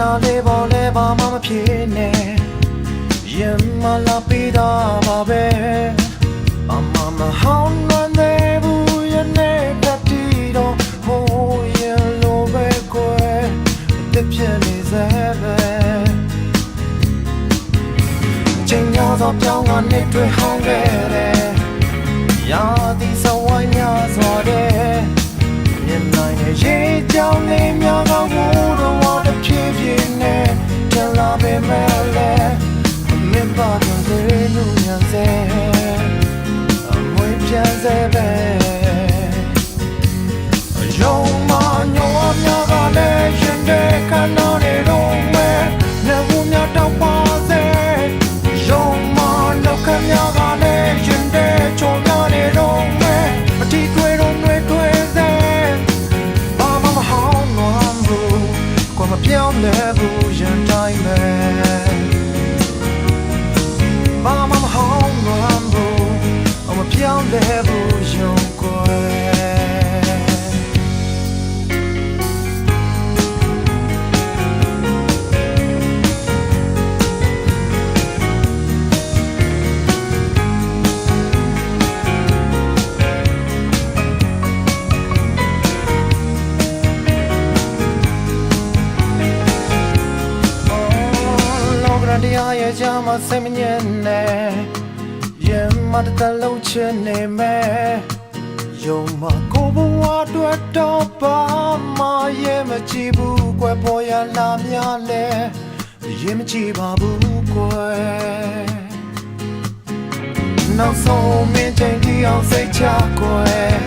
နာလေးပေါ်လဲဘာမှမဖြစ်နဲ့ရင်မလာပြီးတော့ပါပဲအမမဟောင်းလွန်နေဘူးရနေတတိတော့ဟိုရင်လိုပဲကွယ်တစ်ဖြစ်နေစေပဲချိန်များသောပြောင်းကနေတွေ့ဟောင်းခဲ့တယ်။ ပြောင်းလဲဘူးရင်တိုင်းပဲ ကြမှာစိတ်မညစ်နဲ့ရင်မတတလုံးချင်နေမယ်ယုံမကိုဘဝအတွက်တော့ပါမရဲ့မကြည့်ဘူးကွယ်ပေါ်ရလာများလဲရင်မကြည့်ပါဘူးကွယ်နောက်ဆုံးမင်းချိန်ဒီအောင်စိတ်ချကွယ်